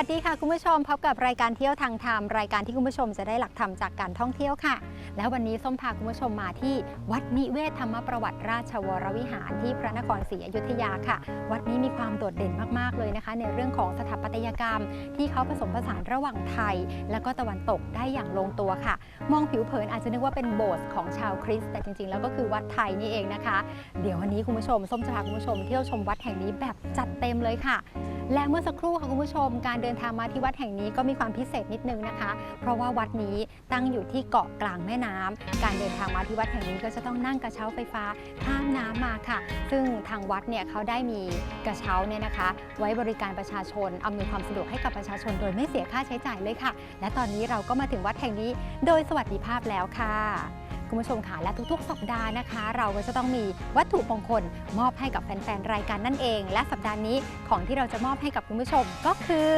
วัสดีค่ะคุณผู้ชมพบกับรายการเที่ยวทางธรรมรายการที่คุณผู้ชมจะได้หลักธรรมจากการท่องเที่ยวค่ะ แล้ววันนี้ส้มพาคุณผู้ชมมาที่วัดนิเวศธรรมประวัติราชวรวิหารที่พระนครศรีอยุธยาค่ะ วัดนี้มีความโดดเด่นมากๆเลยนะคะ ในเรื่องของสถาปัตยกรรม ที่เขาผสมผสานระหว่างไทย และก็ตะวันตกได้อย่างลงตัวค่ะ มองผิวเผินอาจจะนึกว่าเป็นโบสถ์ของชาวคริสต์แต่จริงๆ แล้วก็คือวัดไทยนี่เองนะคะ เดี๋ยววันนี้คุณผู้ชมส้มจะพาคุณผู้ชมเที่ยวชมวัดแห่งนี้แบบจัดเต็มเลยค่ะ และเมื่อสักครู่ค่ะคุณผู้ชม การเดินทางมาที่วัดแห่งนี้ก็มีความพิเศษนิดนึงนะคะ เพราะว่าวัดนี้ตั้งอยู่ที่เกาะกลางแม่น้ำการเดินทางมาที่วัดแห่งนี้ก็จะต้องนั่งกระเช้าไฟฟ้าข้ามน้ำมาค่ะ ซึ่งทางวัดเนี่ยเขาได้มีกระเช้าเนี่ยนะคะ ไว้บริการประชาชนอำนวยความสะดวกให้กับประชาชน โดยไม่เสียค่าใช้จ่ายเลยค่ะ และตอนนี้เราก็มาถึงวัดแห่งนี้ โดยสวัสดิภาพแล้วค่ะ คุณผู้ชมค่ะและทุกๆ สัปดาห์นะคะ เราก็จะต้องมีวัตถุมงคลมอบให้กับแฟนๆรายการนั่นเอง และสัปดาห์นี้ของที่เราจะมอบให้กับคุณผู้ชมก็คือ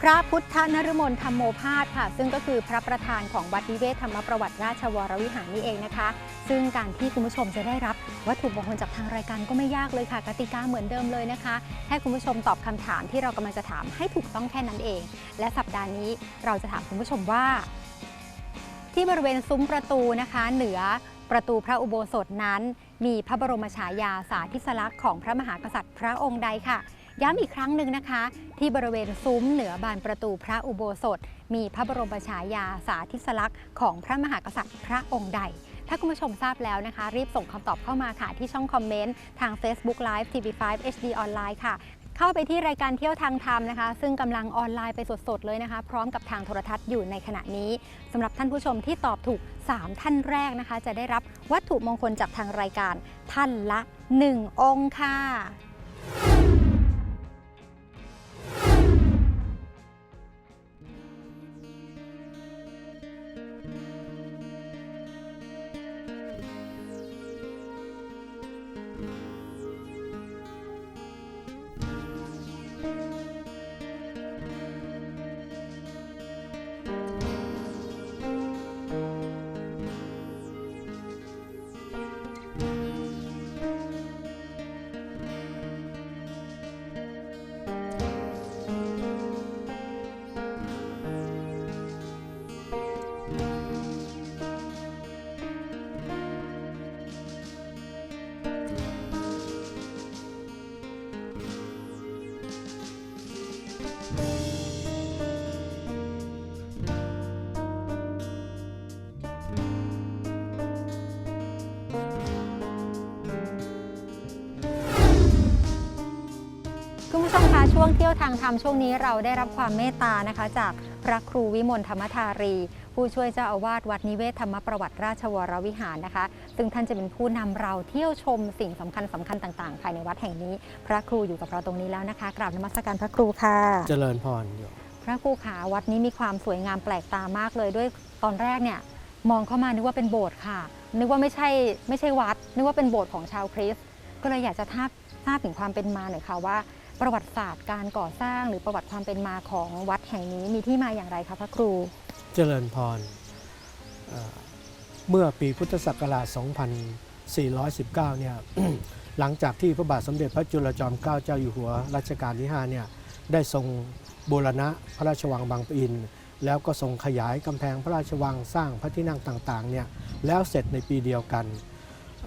พระพุทธนฤมลธรรมโมพาสค่ะ ซึ่งก็คือพระประธานของวัดนิเวศธรรมประวัติราชวรวิหารนี่เองนะคะ ซึ่งการที่คุณผู้ชมจะได้รับวัตถุมงคลจากทางรายการก็ไม่ยากเลยค่ะ กติกาเหมือนเดิมเลยนะคะให้คุณผู้ชมตอบคำถามที่เรากำลังจะถามให้ถูกต้องแค่นั้นเอง และสัปดาห์นี้เราจะถามคุณผู้ชมว่า ที่บริเวณซุ้มประตูนะคะ เหนือประตูพระอุโบสถนั้น มีพระบรมฉายาสาธิสลักษณ์ของพระมหากษัตริย์พระองค์ใดค่ะ ย้ำอีกครั้งหนึ่งนะคะ ที่บริเวณซุ้มเหนือบานประตูพระอุโบสถ มีพระบรมฉายาสาธิสลักษณ์ของพระมหากษัตริย์พระองค์ใดถ้าคุณผู้ชมทราบแล้วนะคะ รีบส่งคำตอบเข้ามาค่ะ ที่ช่องคอมเมนต์ ทาง Facebook Live TV5 HD ออนไลน์ค่ะ เข้าไปที่รายการเที่ยวทางธรรมนะคะ ซึ่งกำลังออนไลน์ไปสดๆเลยนะคะ พร้อมกับทางโทรทัศน์อยู่ในขณะนี้สำหรับท่านผู้ชมที่ตอบถูก 3 ท่านแรกนะคะ จะได้รับวัตถุมงคลจากทางรายการท่านละ 1 องค์ค่ะ วงเที่ยวทางธรรมช่วงนี้เราได้รับความเมตตานะคะ จากพระครูวิมลธรรมธารี ผู้ช่วยเจ้าอาวาสวัดนิเวศธรรมประวัติราชวรวิหารนะคะ ซึ่งท่านจะเป็นผู้นำเราเที่ยวชมสิ่งสำคัญสำคัญต่างๆ ภายในวัดแห่งนี้ พระครูอยู่กับเราตรงนี้แล้วนะคะกราบนมัสการพระครูค่ะ เจริญพรอยู่พระครูขาวัดนี้มีความสวยงามแปลกตามากเลยด้วยตอนแรกเนี่ยมองเข้ามานึกว่าเป็นโบสถ์ค่ะ นึกว่าไม่ใช่ไม่ใช่วัด นึกว่าเป็นโบสถ์ของชาวคริสต์ก็เลยอยากจะทราบทราบถึงความเป็นมาหน่อยค่ะว่า ประวัติศาสตร์การก่อสร้างหรือประวัติความเป็นมาของวัดแห่งนี้มีที่มาอย่างไรคะพระครู เจริญพรเอ่อเมื่อปีพุทธศักราช 2419 เนี่ย หลังจากที่พระบาทสมเด็จพระจุลจอมเกล้าเจ้าอยู่หัวรัชกาลที่ 5 เนี่ย ได้ทรงบูรณะพระราชวังบางปะอิน แล้วก็ทรงขยายกำแพงพระราชวังสร้างพระที่นั่งต่างๆ เนี่ย แล้วเสร็จในปีเดียวกัน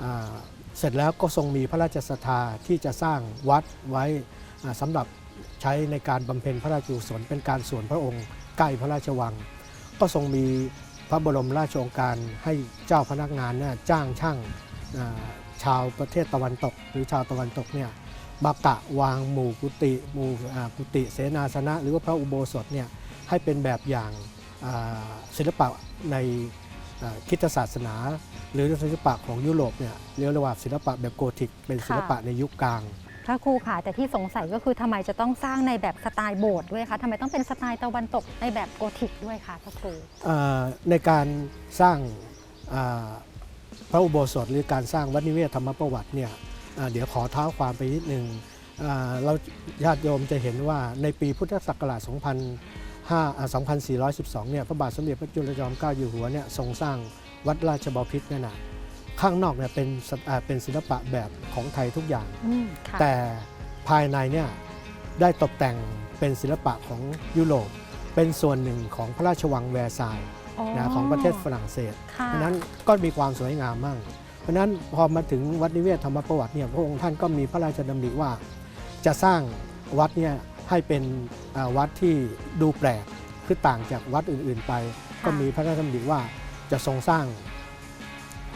อ่าเสร็จแล้วก็ทรงมีพระราชศรัทธาที่จะสร้างวัดไว้ สำหรับใช้ในการบำเพ็ญพระราชกุศลเป็นการส่วนพระองค์ใกล้พระราชวัง ก็ทรงมีพระบรมราชโองการให้เจ้าพนักงานเนี่ยจ้างช่างชาวประเทศตะวันตก หรือชาวตะวันตกเนี่ยมากะวางหมู่กุฏิหมู่กุฏิเสนาสนะ หรือว่าพระอุโบสถเนี่ยให้เป็นแบบอย่างศิลปะในคิดศาสนา หรือศิลปะของยุโรปเนี่ยเรียกว่าศิลปะแบบโกธิกเป็นศิลปะในยุคกลาง พระครูค่ะ แต่ที่สงสัยก็คือทำไมจะต้องสร้างในแบบสไตล์โบสถ์ด้วยคะทำไมต้องเป็นสไตล์ตะวันตกในแบบโกธิกด้วยคะพระครูในการสร้างพระอุโบสถหรือการสร้างวัดนิเวศธรรมประวัติเนี่ยเดี๋ยวขอเท้าความไปนิดนึงอ่าเราญาติโยมจะเห็นว่าในปีพุทธศักราช2005อ่า2412 เนี่ยพระบาทสมเด็จพระจุลจอมเกล้าอยู่หัวเนี่ยทรงสร้างวัดราชบพิตรเนี่ยนะ ข้างนอกเนี่ยเป็นสอ่าเป็นศิลปะแบบของไทยทุกอย่างอืมค่ะแต่ภายในเนี่ยได้ตกแต่งเป็นศิลปะของยุโรป เป็นส่วนหนึ่งของพระราชวังแวร์ซายน์นะของประเทศฝรั่งเศสค่ะเพราะฉะนั้นก็มีความสวยงามมาก เพราะฉะนั้นพอมาถึงวัดนิเวศธรรมประวัติเนี่ยพระองค์ท่านก็มีพระราชดำริว่า จะสร้างวัดเนี่ยให้เป็นอ่าวัดที่ดูแปลกคือต่างจากวัดอื่นๆไป ก็มีพระราชดำริว่าจะทรงสร้าง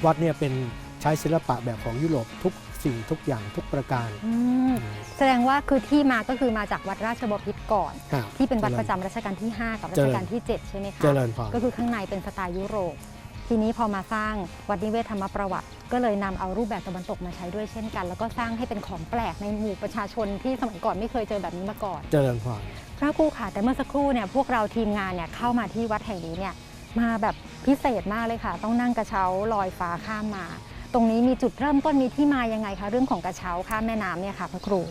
วัดเนี่ยเป็นใช้ศิลปะแบบของยุโรปทุกสิ่งทุกอย่างทุกประการ อืมแสดงว่าคือที่มาก็คือมาจากวัดราชบพิตรก่อน ครับที่เป็นวัดประจำรัชกาลที่ 5 กับรัชกาลที่ 7 ใช่ไหมคะ เจริญพร ก็คือข้างในเป็นสไตล์ยุโรป ทีนี้พอมาสร้างวัดนิเวศธรรมประวัติ ก็เลยนำเอารูปแบบตะวันตกมาใช้ด้วยเช่นกัน แล้วก็สร้างให้เป็นของแปลกในหมู่ประชาชนที่สมัยก่อนไม่เคยเจอแบบนี้มาก่อน เจริญพร พระครูค่ะแต่เมื่อสักครู่เนี่ยพวกเราทีมงานเนี่ยเข้ามาที่วัดแห่งนี้เนี่ย มาแบบพิเศษมากเลยค่ะ ต้องนั่งกระเช้าลอยฟ้าข้ามมา ตรงนี้มีจุดเริ่มต้นมีที่มายังไงคะเรื่องของกระเช้าข้ามแม่น้ำเนี่ยค่ะพระครู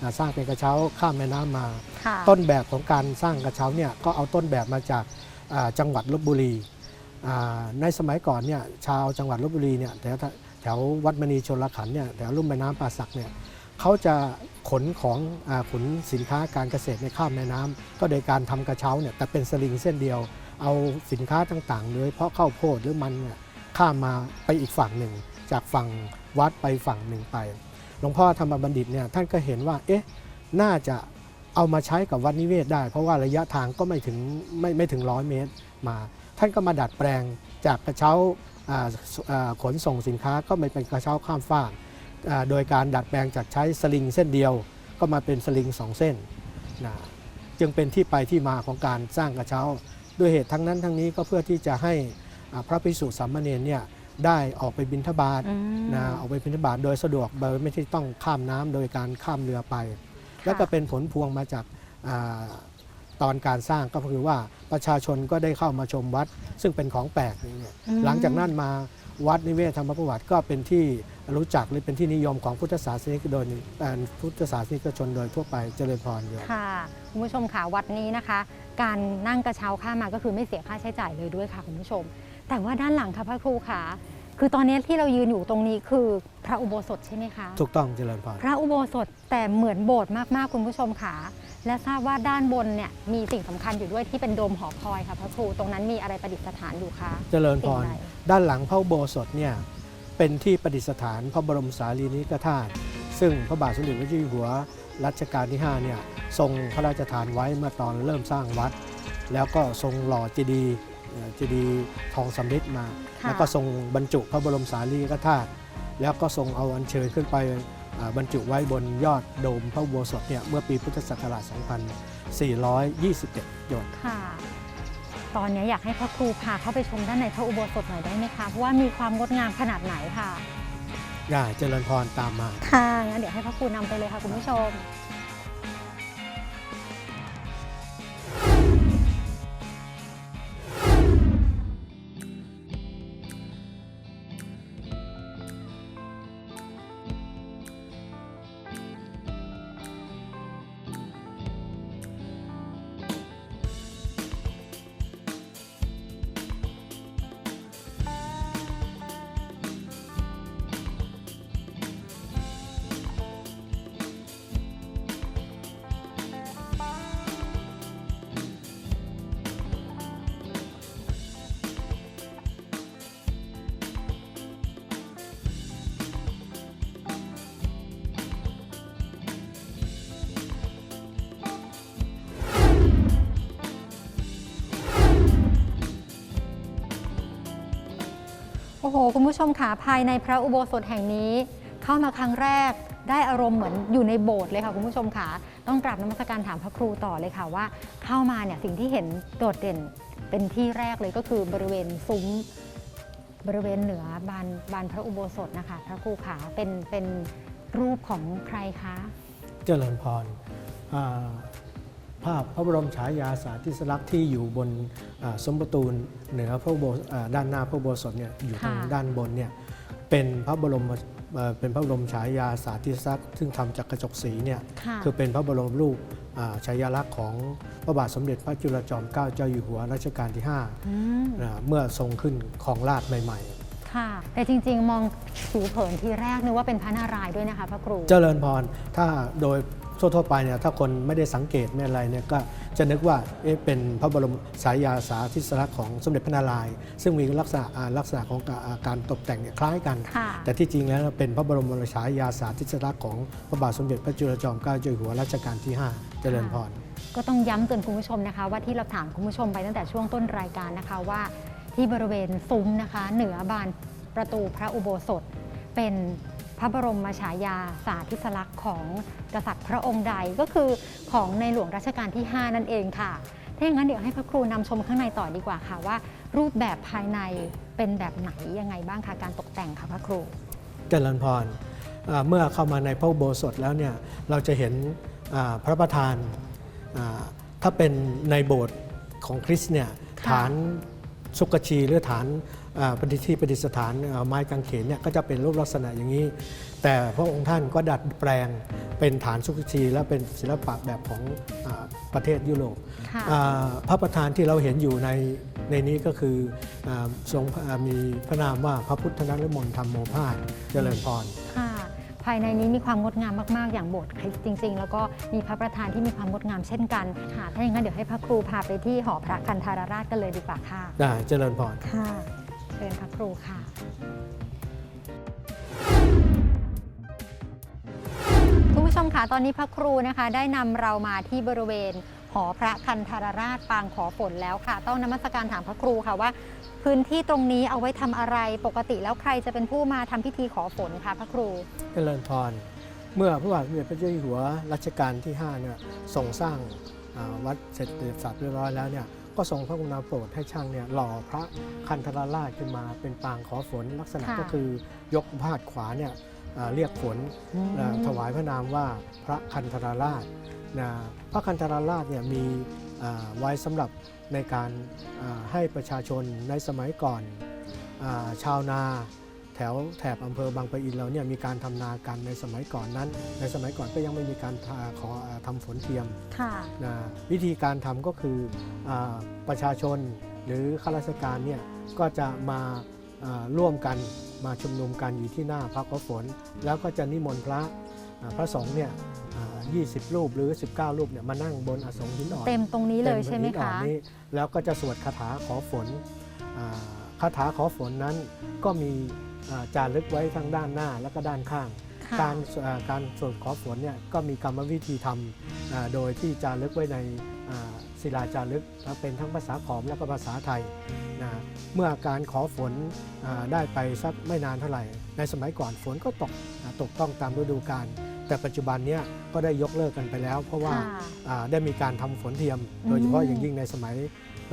อ่าสร้างเป็นกระเช้าข้ามแม่น้ำมาค่ะต้นแบบของการสร้างกระเช้าเนี่ยก็เอาต้นแบบมาจากอ่าจังหวัดลบบุรีอ่าในสมัยก่อนเนี่ยชาวจังหวัดลบบุรีเนี่ยแถวแถววัดมณีชนลขันธ์เนี่ยแถวลุ่มแม่น้ำป่าสักเนี่ยเขาจะขนของอาขนสินค้าการเกษตรในข้ามแม่น้ำก็โดยการทำกระเช้าเนี่ยแต่เป็นสลิงเส้นเดียว เอาสินค้าต่างๆโดยเฉพาะข้าวโพดหรือมันเนี่ยข้ามมาไปอีกฝั่งหนึ่ง จากฝั่งวัดไปฝั่งหนึ่งไป หลวงพ่อธรรมบัณฑิตเนี่ยท่านก็เห็นว่าเอ๊ะน่าจะเอามาใช้กับวัดนิเวศได้ เพราะว่าระยะทางก็ไม่ถึงไม่ไม่ถึงร้อยเมตรมา ท่านก็มาดัดแปลงจากกระเช้าขนส่งสินค้าก็ไม่เป็นกระเช้าข้ามฟากโดยการดัดแปลงจากใช้สลิงเส้นเดียว ก็มาเป็นสลิงสองเส้นนะจึงเป็นที่ไปที่มาของการสร้างกระเช้า ด้วยเหตุทั้งนั้นทั้งนี้ก็เพื่อที่จะให้อ่าพระภิกษุสามเณรเนี่ยได้ออกไปบิณฑบาตอืมนะออกไปบิณฑบาตโดยสะดวกโดยไม่ใช่ต้องข้ามน้ำโดยการข้ามเรือไป แล้วก็เป็นผลพวงมาจากอาตอนการสร้างก็คือว่าประชาชนก็ได้เข้ามาชมวัด ซึ่งเป็นของแปลกนี่เนี่ยอืมหลังจากนั้นมาวัดนิเวศธรรมประวัติก็เป็นที่รู้จักหรือเป็นที่นิยมของพุทธศาสนิกโดยเอ่อพุทธศาสนิกชนโดยทั่วไปเจริญพรโยมค่ะคุณผู้ชมค่ะวัดนี้นะคะ การนั่งกระเช้าข้ามมาก็คือไม่เสียค่าใช้จ่ายเลยด้วยค่ะคุณผู้ชม แต่ว่าด้านหลังค่ะพระครูค่ะ คือตอนนี้ที่เรายืนอยู่ตรงนี้คือพระอุโบสถใช่ไหมคะ ถูกต้องเจริญพรพระอุโบสถแต่เหมือนโบสถ์มากๆคุณผู้ชมค่ะ และทราบว่าด้านบนเนี่ยมีสิ่งสำคัญอยู่ด้วยที่เป็นโดมหอคอยค่ะพระครูตรงนั้นมีอะไรประดิษฐานอยู่คะเจริญพสิ่งรใดด้านหลังพระอุโบสถเนี่ยเป็นที่ประดิษฐานพระบรมสารีริกธาตุ ซึ่งพระบาทสมเด็จพระเจ้าอยู่หัวรัชกาลที่5เนี่ยทรงพระราชทานไว้เมื่อตอนเริ่มสร้างวัด แล้วก็ทรงหล่อเจดีย์เอ่อเจดีย์ทองสำริดมาค่ะแล้วก็ทรงบรรจุพระบรมสารีริกธาตุแล้วก็ทรงเอาอัญเชิญขึ้นไปอ่าบรรจุไว้บนยอดโดมพระอุโบสถเนี่ยเมื่อปีพุทธศักราช 2421โยนค่ะตอนนี้อยากให้พระครูพาเข้าไปชมด้านในพระอุโบสถหน่อยได้ไหมคะเพราะว่ามีความงดงามขนาดไหนค่ะ อย่าเจริญพรตามมา ค่ะงั้นเดี๋ยวให้พระครูนำไปเลยค่ะคุณผู้ชม โห คุณผู้ชมค่ะภายในพระอุโบสถแห่งนี้ เข้ามาครั้งแรกได้อารมณ์เหมือนอยู่ในโบสถ์เลยค่ะคุณผู้ชมค่ะต้องกราบนมัสการถามพระครูต่อเลยค่ะว่า เข้ามาเนี่ยสิ่งที่เห็นโดดเด่นเป็นที่แรกเลยก็คือบริเวณซุ้มบริเวณเหนือบานบานพระอุโบสถนะคะ พระครูขาเป็นเป็นรูปของใครคะ เจริญพรอ่าภาพพระบรมฉายาสาธิสลักษณ์ที่อยู่บนอ่าซุ้มประตูเหนือพระอุโบสถอ่าด้านหน้าพระอุโบสถเนี่ยอยู่ทางค่ะด้านบนเนี่ยเป็นพระบรมเอ่อเป็นพระบรมฉายาสาธิสลักษณ์ซึ่งทำจากกระจกสีเนี่ยค่ะคือเป็นพระบรมรูปอ่าฉายาลักษณ์ของพระบาทสมเด็จพระจุลจอมเกล้าเจ้าอยู่หัวรัชกาลที่5อืมนะเมื่อทรงขึ้นของราชย์ใหม่ค่ะแต่จริงๆ มองผิวเผินทีแรกนึกว่าเป็นพระนารายณ์ด้วยนะคะพระครูๆเจริญพร ถ้าโดย ทั่วๆไปเนี่ยถ้าคนไม่ได้สังเกตไม่อะไรเนี่ยก็จะนึกว่าเอ๊ะเป็นพระบรมสายาสาธิสลักษณ์ของสมเด็จพระนารายณ์ซึ่งมีลักษณะลักษณะของการตกแต่งเนี่ยคล้ายกัน แต่ที่จริงแล้วเป็นพระบรมฉายาสาธิสลักษณ์ของพระบาทสมเด็จพระจุลจอมเกล้าเจ้าอยู่หัวรัชกาลที่ 5 เจริญพรก็ต้องย้ำเตือนคุณผู้ชมนะคะ ว่าที่เราถามคุณผู้ชมไปตั้งแต่ช่วงต้นรายการนะคะว่า ที่บริเวณซุ้มนะคะ เหนือบานประตูพระอุโบสถเป็น พระบรมฉายาสาธิสลักษณ์ของกษัตริย์พระองค์ใดก็คือของในหลวงรัชกาลที่ 5 นั่นเองค่ะถ้าอย่างนั้นเดี๋ยวให้พระครูนำชมข้างในต่อดีกว่าค่ะว่า รูปแบบภายในเป็นแบบไหนยังไงบ้างคะการตกแต่งค่ะพระครู เจริญพรเมื่อเข้ามาในพระโบสถแล้วเนี่ยเราจะเห็นพระประธานถ้าเป็นในโบสถ์ของคริสต์เนี่ยฐานสุกชีหรือฐาน ปฏิที่ประดิษฐานอ่าไม้กางเขนเนี่ยก็จะเป็นรูปลักษณะอย่างนี้ แต่พระองค์ท่านก็ดัดแปลงเป็นฐานสุกชีและเป็นศิลปะแบบของอาประเทศยุโรปค่ะอ่าพระประธานที่เราเห็นอยู่ในในนี้ก็คืออาทรงอ่ามีพระนามว่าพระพุทธนรมนธรรมโมพาสเจริญพรค่ะภายในนี้มีความงดงามมากๆ อย่างโบสถ์คริสต์จริง ๆ แล้วก็มีพระประธานที่มีความงดงามเช่นกันค่ะถ้าอย่างนั้นเดี๋ยวให้พระครูพาไปที่หอพระคันธารราชกันเลยดีกว่าค่ะได้เจริญพรค่ะ เชิญพระครูค่ะคุณผู้ชมคะตอนนี้พระครูนะคะ ได้นำเรามาที่บริเวณหอพระคันธารราชปางขอฝนแล้วค่ะ ต้องนมัสการถามพระครูค่ะว่า พื้นที่ตรงนี้เอาไว้ทำอะไรปกติแล้วใครจะเป็นผู้มาทำพิธีขอฝนคะพระครู เจริญพร เมื่อพระบาทสมเด็จพระเจ้าอยู่หัวรัชกาลที่5เนี่ยทรงสร้างอ่าวัดเสร็จสับเรียบร้อยแล้วเนี่ย ก็ทรงพระกรุณาโปรดให้ช่างเนี่ยหล่อพระคันธารราชขึ้นมาเป็นปางขอฝนลักษณะค่ะก็คือยกพาดขวาเนี่ยอ่าเรียกฝนอ่าถวายพระนามว่าพระคันธราราชนะพระคันธราราชเนี่ยมีอ่าไว้สำหรับในการอ่าให้ประชาชนในสมัยก่อนอาชาวนา แถวแถบอำเภอบางปะอินเราเนี่ยมีการทำนากันในสมัยก่อนนั้น ในสมัยก่อนก็ยังไม่มีการทาขออ่าทำฝนเทียมค่ะนะวิธีการทำก็คืออาประชาชนหรือข้าราชการเนี่ยก็จะมาอ่าร่วมกันมาชุมนุมกันอยู่ที่หน้าพระขอฝน แล้วก็จะนิมนต์พระอ่าพระสงฆ์เนี่ยอ่า20 รูปหรือ 19 รูปเนี่ยมานั่งบนอสงฆ์หินอ่อน เต็มตรงนี้เลยใช่ไหมต็บนหินอ่อคะนนี้แล้วก็จะสวดคาถาขอฝนอ่าคาถาขอฝนนั้นก็มีอ่า จารึกไว้ทั้งด้านหน้าและก็ด้านข้างค่ะการอ่าการสวดขอฝนเนี่ยก็มีกรรมวิธีทำอ่าโดยที่จารึกไว้ในอ่าศิลาจารึกนะเป็นทั้งภาษาขอมและก็ภาษาไทยนะเมื่อการขอฝนอ่าได้ไปสักไม่นานเท่าไหร่ ในสมัยก่อนฝนก็ตกอ่าตกต้องตามฤดูกาลแต่ปัจจุบันเนี้ก็ได้ยกเลิกกันไปแล้ว เพราะว่าค่ะอ่าได้มีการทำฝนเทียมอืมโดยเฉพาะอย่างยิ่งในสมัย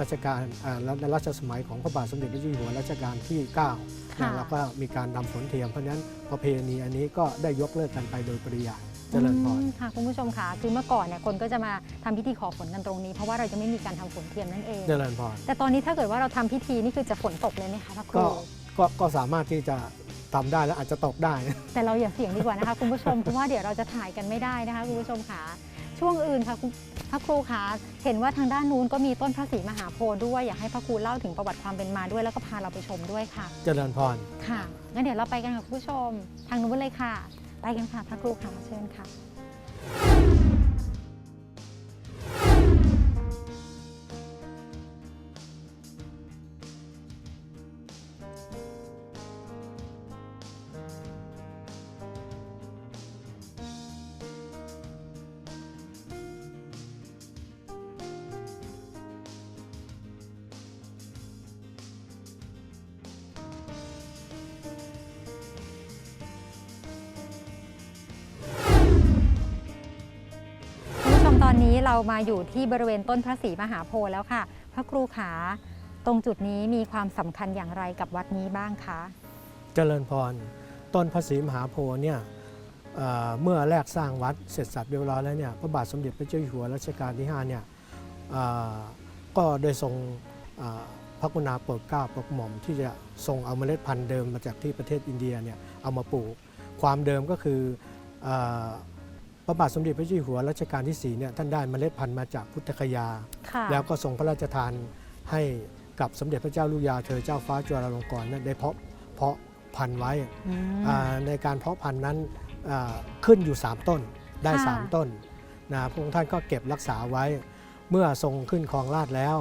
รัชกาลอ่าในรัชสมัยของพระบาทสมเด็จพระเจ้าอยู่หัวรัชกาลที่ 9 ค่ะนะแล้วก็มีการทำฝนเทียม เพราะฉะนั้นประเพณีอันนี้ก็ได้ยกเลิกกันไปโดยปริยายเจริญพร อืมค่ะคุณผู้ชมค่ะคือเมื่อก่อนเนี่ยคนก็จะมาทำพิธีขอฝนกันตรงนี้ เพราะว่าเราจะไม่มีการทำฝนเทียมนั่นเอง เจริญพร แต่ตอนนี้ถ้าเกิดว่าเราทำพิธีนี่คือจะฝนตกเลยไหมคะพระครูก็ก็ก็สามารถที่จะทำได้และอาจจะตกได้ แต่เราอย่าเสี่ยงดีกว่านะคะคุณผู้ชมเพราะว่าเดี๋ยวเราจะถ่ายกันไม่ได้นะคะคุณผู้ชมค่ะ ช่วงอื่นค่ะคุณพระครูคะเห็นว่าทางด้านนู้นก็มีต้นพระศรีมหาโพธิ์ด้วย อยากให้พระครูเล่าถึงประวัติความเป็นมาด้วย แล้วก็พาเราไปชมด้วยค่ะ เจริญพร ค่ะ งั้นเดี๋ยวเราไปกันค่ะคุณผู้ชม ทางนู้นเลยค่ะ ไปกันค่ะพระครูค่ะเชิญค่ะ นี้เรามาอยู่ที่บริเวณต้นพระศรีมหาโพธิ์แล้วค่ะ พระครูขาตรงจุดนี้มีความสำคัญอย่างไรกับวัดนี้บ้างคะเจริญพรต้นพระศรีมหาโพธิ์เนี่ยเเมื่อแรกสร้างวัดเสร็จสับเรียบร้อยแล้วเนี่ยพระบาทสมเด็จพระเจ้าอยู่หัวรัชกาลที่5เนี่ยก็ได้ทรงพระกุณาโปรดเกล้าโปรดหม่อมที่จะทรงเอาเมล็ดพันธุ์เดิมมาจากที่ประเทศอินเดียเนี่ยเอามาปลูก ความเดิมก็คืออ พระบาทสมเด็จพระเจ้าอยู่หัวรัชกาลที่4เนี่ยท่านได้เมล็ดพันธุ์มาจากพุทธคยา ค่ะแล้วก็ทรงพระราชทานให้กับสมเด็จพระเจ้าลูกยาเธอเจ้าฟ้าจุฬาลงกรณ์นั้นได้เพาะเพาะพันธุ์ไว้อืม อ่าในการเพาะพันธุ์นั้นอ่าขึ้นอยู่ 3 ต้นได้ ค่ะ 3 ต้นนะพระองค์ท่านก็เก็บรักษาไว้ เมื่อทรงขึ้นครองราชย์แล้ว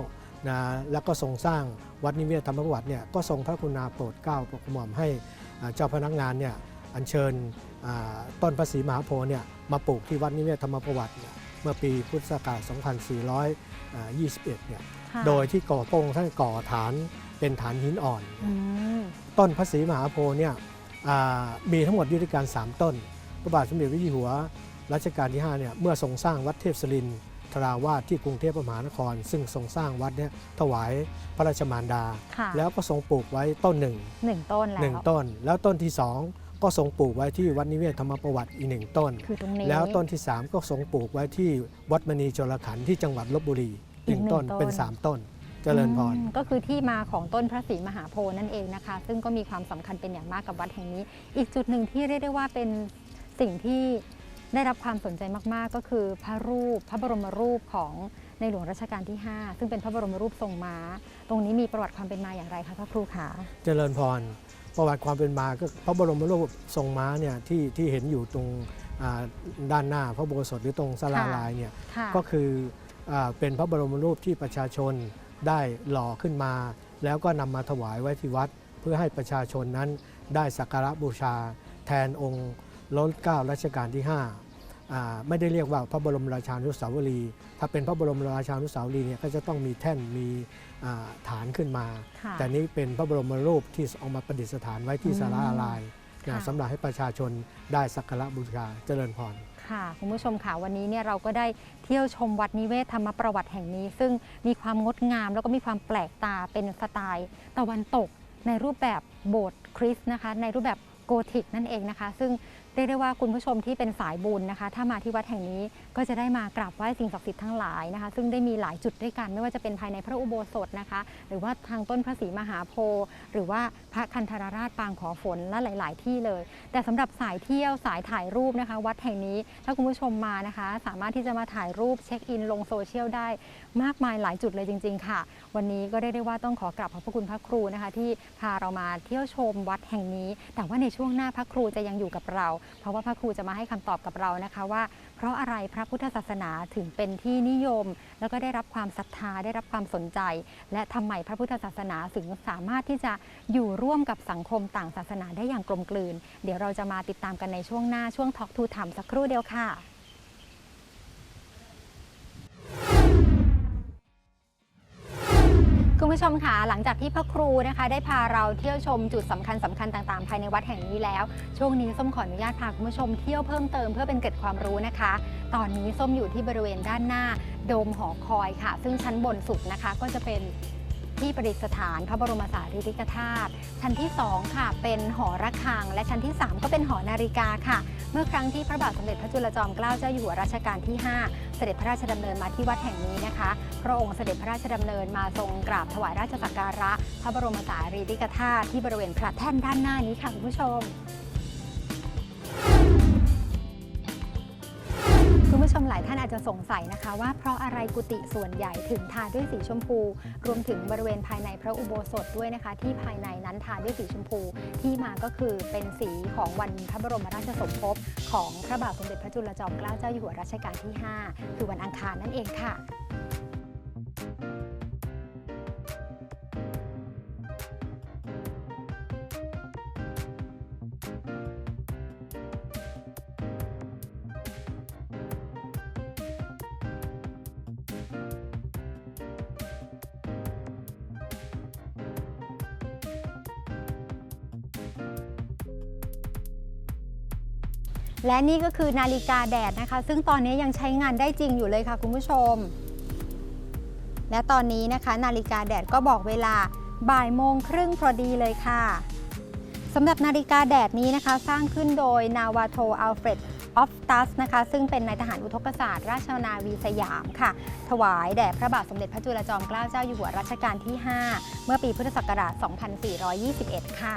นะแล้วก็ทรงสร้างวัดนิเวศธรรมประวัติเนี่ยก็ทรงพระกรุณาโปรดเกล้าโปรดกระหม่อมให้อ่าเจ้าพนักงานเนี่ย อัญเชิญอ่าต้นพระศรีมหาโพธิ์เนี่ยมาปลูกที่วัดนิเวศธรรมประวัติเนี่ยเมื่อปีพุทธศักราช 2421 เนี่ยค่ะโดยที่ก่อโปงท่านก่อฐานเป็นฐานหินอ่อนอืมต้นพระศรีมหาโพธิ์เนี่ยอ่ามีทั้งหมดอยู่ด้วยกัน3ต้น พระบาทสมเด็จพระเจ้าอยู่หัวรัชกาลที่5เนี่ยเมื่อทรงสร้างวัดเทพศรินทร์ทราวาสที่กรุงเทพมหานคร ซึ่งทรงสร้างวัดเนี่ยถวายพระราชมารดาค่ะแล้วก็ทรงปลูกไว้ต้นหนึ่งหนึ่งต้นแล้วหนึ่งต้น แล้วต้นที่สอง ก็ทรงปลูกไว้ที่วัดนิเวศธรรมประวัติอีกหนึ่งต้น คือตรงนี้แล้วต้นที่ 3 ก็ทรงปลูกไว้ที่วัดมณีโจรขันธ์ที่จังหวัดลบบุรีหนึ่งอีกหนึ่งต้นต้นเป็น 3 ต้นเจริญพรอืมก็คือที่มาของต้นพระศรีมหาโพธิ์นั่นเองนะคะ ซึ่งก็มีความสำคัญเป็นอย่างมากกับวัดแห่งนี้ อีกจุดหนึ่งที่เรียกได้ว่าเป็นสิ่งที่ได้รับความสนใจมากๆ ก็คือพระรูปพระบรมรูปของในหลวงรัชกาลที่ 5 ซึ่งเป็นพระบรมรูปทรงม้า ตรงนี้มีประวัติความเป็นมาอย่างไรคะพระครูขาเจริญพร ประวัติความเป็นมาก็พระบรมรูปทรงม้าเนี่ยที่ที่เห็นอยู่ตรงอ่าด้านหน้าพระโบสถหรือตรงสลาค่ะลายเนี่ยค่ะก็คืออาเป็นพระบรมรูปที่ประชาชนได้หล่อขึ้นมา แล้วก็นำมาถวายไว้ที่วัด เพื่อให้ประชาชนนั้นได้สักการะบูชา แทนองค์รัชเกล้ารัชกาลที่5อ่า ไม่ได้เรียกว่าพระบรมราชานุสาวรีย์ถ้าเป็นพระบรมราชานุสาวรีย์เนี่ยก็จะต้องมีแท่นมีอ่าฐานขึ้นมาค่ะแต่นี้เป็นพระบรมรูปที่เอามาประดิษฐานไว้ที่อืมสาราลายค่ะนะสำหรับให้ประชาชนได้สักการะบูชาเจริญพรค่ะ คุณผู้ชมค่ะ วันนี้เนี่ยเราก็ได้เที่ยวชมวัดนิเวศธรรมประวัติแห่งนี้ ซึ่งมีความงดงามแล้วก็มีความแปลกตาเป็นสไตล์ ตะวันตกในรูปแบบโบสถ์คริสต์นะคะ ในรูปแบบโกธิกนั่นเองนะคะ ซึ่ง เรียกได้ว่าคุณผู้ชมที่เป็นสายบุญนะคะ ถ้ามาที่วัดแห่งนี้ก็จะได้มากราบไหว้สิ่งศักดิ์สิทธิ์ทั้งหลายนะคะ ซึ่งได้มีหลายจุดด้วยกัน ไม่ว่าจะเป็นภายในพระอุโบสถนะคะ หรือว่าทางต้นพระศรีมหาโพธิ์หรือว่าพระคันธารราชปางขอฝนและหลาย ๆ ที่เลย แต่สำหรับสายเที่ยวสายถ่ายรูปนะคะ วัดแห่งนี้ถ้าคุณผู้ชมมานะคะ สามารถที่จะมาถ่ายรูปเช็คอินลงโซเชียลได้ มากมายหลายจุดเลยจริง ๆ ค่ะ วันนี้ก็ได้ได้ว่าต้องขอกราบขอบพระคุณพระครูนะคะ ที่พาเรามาเที่ยวชมวัดแห่งนี้ แต่ว่าในช่วงหน้าพระครูจะยังอยู่กับเรา เพราะว่าพระครูจะมาให้คำตอบกับเรานะคะว่า เพราะอะไรพระพุทธศาสนาถึงเป็นที่นิยม แล้วก็ได้รับความศรัทธาได้รับความสนใจ และทำไมพระพุทธศาสนาถึงสามารถที่จะอยู่ร่วมกับสังคมต่างศาสนาได้อย่างกลมกลืน เดี๋ยวเราจะมาติดตามกันในช่วงหน้าช่วง Talk to ถามสักครู่เดียวค่ะ คุณผู้ชมค่ะหลังจากที่พระครูนะคะได้พาเราเที่ยวชมจุดสำคัญสำคัญต่างๆ ภายในวัดแห่งนี้แล้ว ช่วงนี้ส้มขออนุญาตพาคุณผู้ชมเที่ยวเพิ่มเติมเพื่อเป็นเกร็ดความรู้นะคะ ตอนนี้ส้มอยู่ที่บริเวณด้านหน้า โดมหอคอยค่ะ ซึ่งชั้นบนสุดนะคะก็จะเป็น ที่ประดิษฐานพระบรมสารีริกธาตุชั้นที่ 2 ค่ะ เป็นหอระฆัง และชั้นที่ 3 ก็เป็นหอนาฬิกาค่ะ เมื่อครั้งที่พระบาทสมเด็จพระจุลจอมเกล้าเจ้าอยู่หัวรัชกาลที่ 5 เสด็จพระราชดำเนินมาที่วัดแห่งนี้นะคะ พระองค์เสด็จพระราชดำเนินมาทรงกราบถวายราชสักการะ พระบรมสารีริกธาตุที่บริเวณพระแท่นด้านหน้านี้ค่ะคุณผู้ชม ชมหลายท่านอาจจะสงสัยนะคะ ว่าเพราะอะไรกุฏิส่วนใหญ่ถึงทาด้วยสีชมพู รวมถึงบริเวณภายในพระอุโบสถด้วยนะคะ ที่ภายในนั้นทาด้วยสีชมพู ที่มาก็คือเป็นสีของวันพระบรมราชสมภพของพระบาทสมเด็จพระจุลจอมเกล้าเจ้าอยู่หัวรัชกาลที่ 5 คือวันอังคารนั่นเองค่ะ และนี่ก็คือนาฬิกาแดดนะคะ ซึ่งตอนนี้ยังใช้งานได้จริงอยู่เลยค่ะคุณผู้ชม และตอนนี้นะคะ นาฬิกาแดดก็บอกเวลาบ่ายโมงครึ่งพอดีเลยค่ะสำหรับนาฬิกาแดดนี้นะคะ สร้างขึ้นโดยนาวาโทอัลเฟรดออฟตัสนะคะ ซึ่งเป็นนายทหารอุทกศาสตร์ราชนาวีสยามค่ะ ถวายแด่พระบาทสมเด็จพระจุลจอมเกล้าเจ้าอยู่หัวรัชกาลที่ 5 เมื่อปีพุทธศักราช 2421 ค่ะ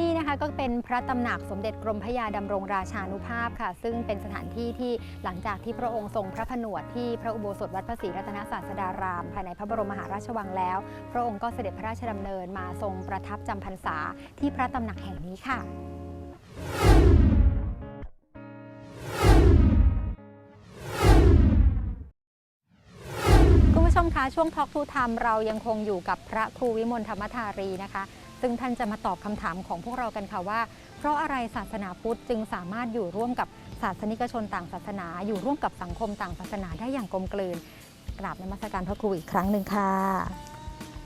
นี่นะคะก็เป็นพระตำหนักสมเด็จกรมพระยาดำรงราชานุภาพค่ะ ซึ่งเป็นสถานที่ที่หลังจากที่พระองค์ทรงพระผนวดที่พระอุโบสถวัดพระศรีรัตนศาสดาราม ภายในพระบรมมหาราชวังแล้ว พระองค์ก็เสด็จพระราชดำเนินมาทรงประทับจำพรรษาที่พระตำหนักแห่งนี้ค่ะคุณผู้ชมคะช่วงท a l k ทู Time เรายังคงอยู่กับพระครูวิมลธรรมธารีนะคะ ซึ่งท่านจะมาตอบคำถามของพวกเรากันค่ะว่า เพราะอะไรศาสนาพุทธจึงสามารถอยู่ร่วมกับศาสนิกชนต่างศาสนา อยู่ร่วมกับสังคมต่างศาสนาได้อย่างกลมกลืนกราบนมัสการพระครูอีกครั้งหนึ่งค่ะ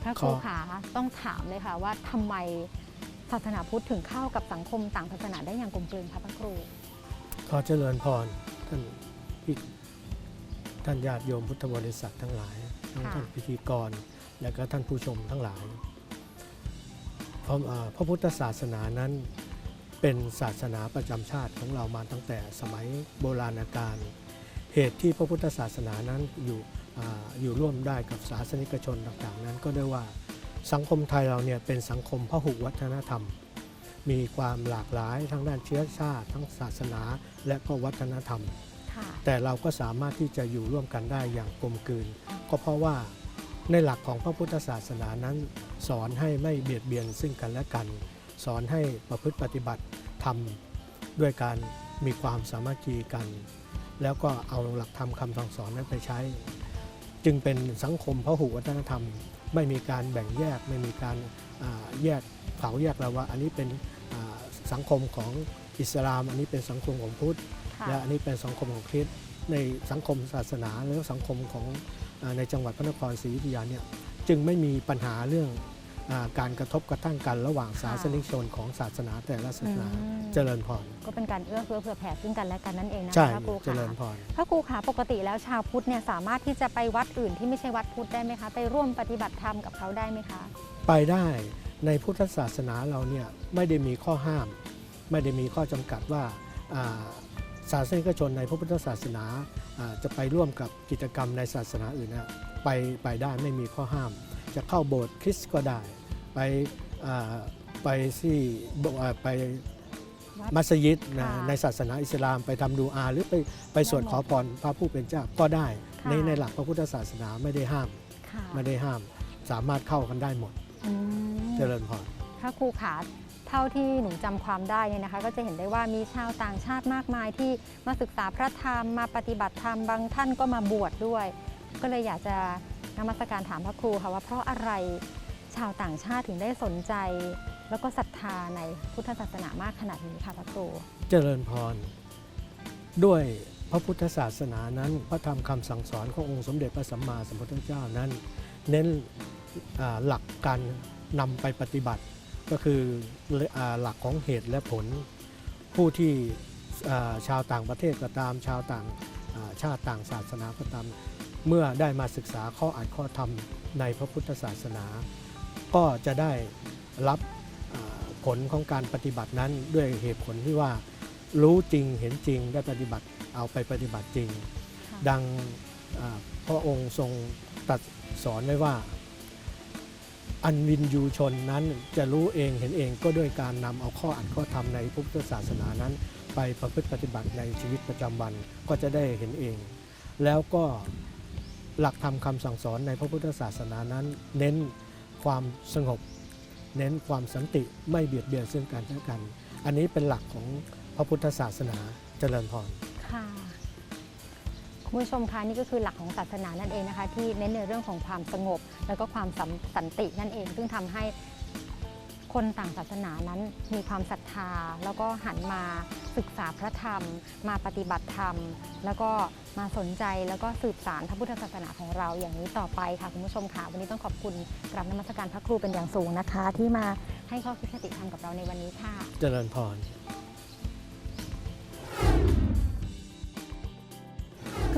พระครูขาต้องถามเลยค่ะว่าทำไมศาสนาพุทธถึงเข้ากับสังคมต่างศาสนาได้อย่างกลมกลืนคะพระครู ขอเจริญพรท่านพี่ท่านญาติโยมพุทธบริษัททั้งหลายทั้งค่ะท่านพิธีกร และก็ท่านผู้ชมทั้งหลาย พราะอ่าพระพุทธศาสนานั้นเป็นศาสนาประจำชาติของเรามาตั้งแต่สมัยโบราณกาลเหตุที่พระพุทธศาสนานั้นอยู่อาอยู่ร่วมได้กับศาสนิกชนต่างๆ นั้นก็ได้ว่าสังคมไทยเราเนี่ยเป็นสังคมพหุวัฒนธรรม มีความหลากหลายทั้งด้านเชื้อชาติทั้งศาสนาและก็วัฒนธรรมค่ะแต่เราก็สามารถที่จะอยู่ร่วมกันได้อย่างกลมกลืน ก็เพราะว่า ในหลักของพระพุทธศาสนานั้น สอนให้ไม่เบียดเบียนซึ่งกันและกัน สอนให้ประพฤติปฏิบัติธรรมด้วยการมีความสามัคคีกัน แล้วก็เอาหลักธรรมคำสั่งสอนนั้นไปใช้ จึงเป็นสังคมพหุวัฒนธรรม ไม่มีการแบ่งแยกไม่มีการอ่าแยกเขาแยกเราว่าอันนี้เป็นอ่าสังคมของอิสลาม อันนี้เป็นสังคมของพุทธค่ะและอันนี้เป็นสังคมของคริสต์ในสังคมศาสนาหรือสังคมของอา ในจังหวัดพระนครศรีอยุธยาเนี่ยจึงไม่มีปัญหาเรื่องอาการกระทบกระทั่งกันระหว่างศาสนิกชนของศาสนาแต่ละศาสนาอืมเจริญพรก็เป็นการเอื้อเฟื้อเผื่อแผ่ซึ่งกันและกันนั่นเองนะใช่พระครูเจค่ะริญพรพระครูขาปกติแล้วชาวพุทธเนี่ยสามารถที่จะไปวัดอื่นที่ไม่ใช่วัดพุทธได้ไหมคะไปร่วมปฏิบัติธรรมกับเขาได้ไหมคะ ไปได้ในพุทธศาสนาเราเนี่ยไม่ได้มีข้อห้าม ไม่ได้มีข้อจำกัดว่าอ่า ศาสนิกชนในพระพุทธศาสนาอ่าจะไปร่วมกับกิจกรรมในศาสนาอื่นนะไปไปได้ไม่มีข้อห้าม จะเข้าโบสถ์คริสต์ก็ได้ ไปอ่าไปที่โบอ่าไปวัดมัสยิดนะค่ะในศาสนาอิสลามไปทำดูอา หรือไปไปสวดได้หมดขอพรพระผู้เป็นเจ้าก็ได้ค่ะในในหลักพระพุทธศาสนาไม่ได้ห้ามค่ะไม่ได้ห้ามสามารถเข้ากันได้หมดอืมเจริญพรพระครูขา เท่าที่หนูจำความได้เนี่ยนะคะ ก็จะเห็นได้ว่ามีชาวต่างชาติมากมายที่มาศึกษาพระธรรมมาปฏิบัติธรรมบางท่านก็มาบวชดด้วย ก็เลยอยากจะนมัสการถามพระครูค่ะว่าเพราะอะไรชาวต่างชาติถึงได้สนใจ แล้วก็ศรัทธาในพุทธศาสนามากขนาดนี้ค่ะพระครูเจริญพร ด้วยพระพุทธศาสนานั้น พระธรรมคำสั่งสอนขององค์สมเด็จพระสัมมาสัมพุทธเจ้านั้น เน้นหลักการนำไปปฏิบัติ ก็คืออ่าหลักของเหตุและผล ผู้ที่อ่าชาวต่างประเทศก็ตาม ชาวต่างอ่าชาติต่างศาสนาก็ตาม เมื่อได้มาศึกษาข้ออ่านข้อธรรมในพระพุทธศาสนา ก็จะได้รับอ่าผลของการปฏิบัตินั้นด้วยเหตุผลที่ว่ารู้จริงเห็นจริงได้ปฏิบัติเอาไปปฏิบัติจริงค่ะดังอ่าพระองค์ทรงตรัสสอนไว้ว่า อันวินยูชนนั้นจะรู้เองเห็นเองก็ด้วยการนำเอาข้ออ่านข้อธรรมในพุทธศาสนานั้น ไปประพฤติปฏิบัติในชีวิตประจำวันก็จะได้เห็นเอง แล้วก็หลักธรรมคำสั่งสอนในพระพุทธศาสนานั้น เน้นความสงบ เน้นความสันติไม่เบียดเบียนซึ่งกันและกัน อันนี้เป็นหลักของพระพุทธศาสนาเจริญพรค่ะ คุณผู้ชมคะนี่ก็คือหลักของศาสนานั่นเองนะคะ ที่เน้นในเรื่องของความสงบ แล้วก็ความสัมสันตินั่นเอง ซึ่งทำให้คนต่างศาสนานั้นมีความศรัทธา แล้วก็หันมาศึกษาพระธรรม มาปฏิบัติธรรม แล้วก็มาสนใจแล้วก็สืบสารพระพุทธศาสนาของเราอย่างนี้ต่อไปค่ะคุณผู้ชมค่ะ วันนี้ต้องขอบคุณกราบนมัสการพระครูเป็นอย่างสูงนะคะ ที่มาให้ข้อคิดคติธรรมกับเราในวันนี้ค่ะ เจริญพร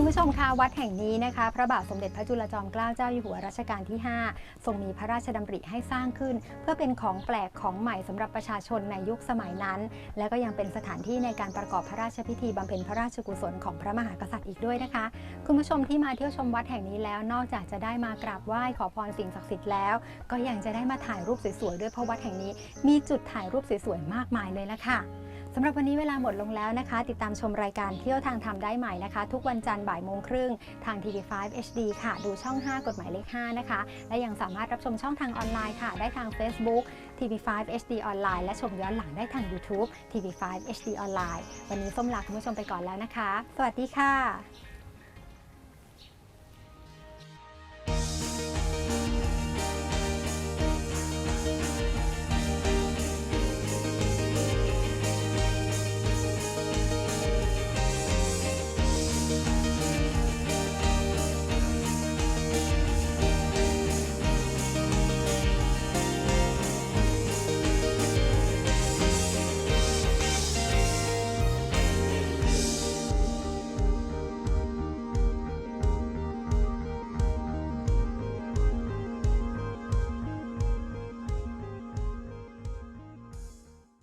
ผู้ชมคะวัดแห่งนี้นะคะ พระบาทสมเด็จพระจุลจอมเกล้าเจ้าอยู่หัวรัชกาลที่ 5 ทรงมีพระราชดำริให้สร้างขึ้น เพื่อเป็นของแปลกของใหม่สำหรับประชาชนในยุคสมัยนั้น และก็ยังเป็นสถานที่ในการประกอบพระราชพิธีบำเพ็ญพระราชกุศลของพระมหากษัตริย์อีกด้วยนะคะ คุณผู้ชมที่มาเที่ยวชมวัดแห่งนี้แล้ว นอกจากจะได้มากราบไหว้ขอพรสิ่งศักดิ์สิทธิ์แล้ว ก็ยังจะได้มาถ่ายรูปสวยๆด้วยเพราะวัดแห่งนี้ มีจุดถ่ายรูปสวยๆมากมายเลยละค่ะ สำหรับวันนี้เวลาหมดลงแล้วนะคะ ติดตามชมรายการเที่ยวทางธรรมได้ใหม่นะคะ ทุกวันจันทร์บ่ายโมงครึ่งทาง TV5 HD ค่ะ ดูช่อง 5 กฎหมายเลข 5 นะคะ และยังสามารถรับชมช่องทางออนไลน์ค่ะ ได้ทาง Facebook TV5 HD ออนไลน์และชมย้อนหลังได้ทาง YouTube TV5 HD ออนไลน์วันนี้ส้มลาคุณผู้ชมไปก่อนแล้วนะคะ สวัสดีค่ะ